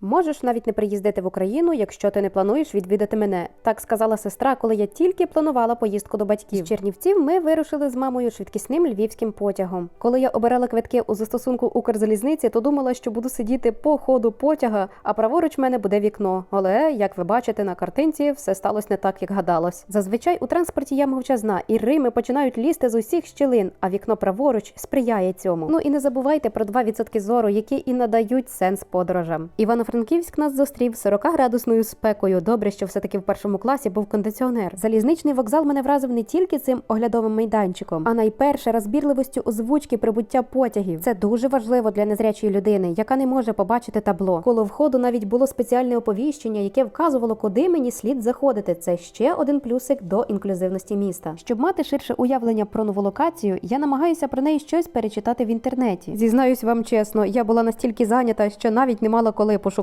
Можеш навіть не приїздити в Україну, якщо ти не плануєш відвідати мене. Так сказала сестра, коли я тільки планувала поїздку до батьків. З Чернівців ми вирушили з мамою швидкісним львівським потягом. Коли я обирала квитки у застосунку Укрзалізниці, то думала, що буду сидіти по ходу потяга, а праворуч в мене буде вікно. Але як ви бачите на картинці, все сталося не так, як гадалось. Зазвичай у транспорті я мовчазна, і рими починають лізти з усіх щілин, а вікно праворуч сприяє цьому. Ну і не забувайте про 2% зору, які і надають сенс подорожам. Івано-Франківськ нас зустрів 40-градусною спекою. Добре, що все-таки в першому класі був кондиціонер. Залізничний вокзал мене вразив не тільки цим оглядовим майданчиком, а найперше розбірливостю озвучки прибуття потягів. Це дуже важливо для незрячої людини, яка не може побачити табло. Коло входу навіть було спеціальне оповіщення, яке вказувало, куди мені слід заходити. Це ще один плюсик до інклюзивності міста. Щоб мати ширше уявлення про нову локацію, я намагаюся про неї щось перечитати в інтернеті. Зізнаюсь вам чесно, я була настільки зайнята, що навіть не мала коли пошукати.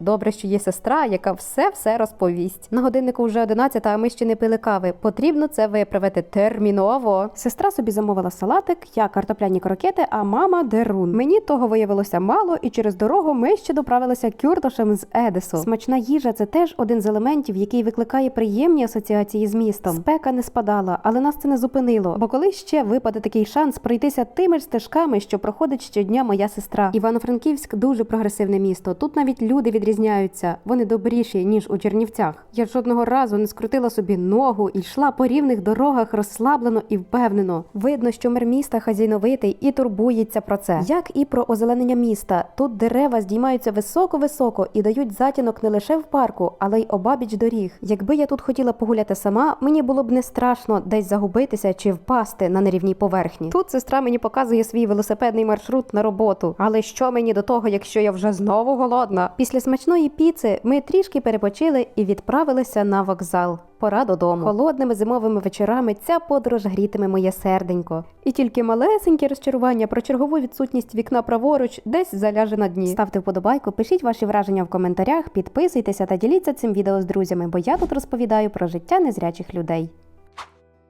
Добре, що є сестра, яка все все розповість. На годиннику вже 11, а ми ще не пили кави. Потрібно це виправити терміново. Сестра собі замовила салатик, я картопляні крокети, а мама дерун. Мені того виявилося мало, і через дорогу ми ще доправилися кюрдошем з Едесу. Смачна їжа це теж один з елементів, який викликає приємні асоціації з містом. Спека не спадала, але нас це не зупинило. Бо коли ще випаде такий шанс пройтися тими ж стежками, що проходить щодня моя сестра. Івано-Франківськ дуже прогресивне місто. Тут навіть люди відрізняються. Вони добріші ніж у Чернівцях. Я жодного разу не скрутила собі ногу і йшла по рівних дорогах розслаблено і впевнено. Видно, що мер міста хазяйновитий і турбується про це. Як і про озеленення міста. Тут дерева здіймаються високо-високо і дають затінок не лише в парку, але й обабіч доріг. Якби я тут хотіла погуляти сама, мені було б не страшно десь загубитися чи впасти на нерівній поверхні. Тут сестра мені показує свій велосипедний маршрут на роботу. Але що мені до того, якщо я вже знову голодна? Після смачної піци ми трішки перепочили і відправилися на вокзал. Пора додому. Холодними зимовими вечорами ця подорож грітиме моє серденько. І тільки малесеньке розчарування про чергову відсутність вікна праворуч десь заляже на дні. Ставте вподобайку, пишіть ваші враження в коментарях, підписуйтеся та діліться цим відео з друзями, бо я тут розповідаю про життя незрячих людей.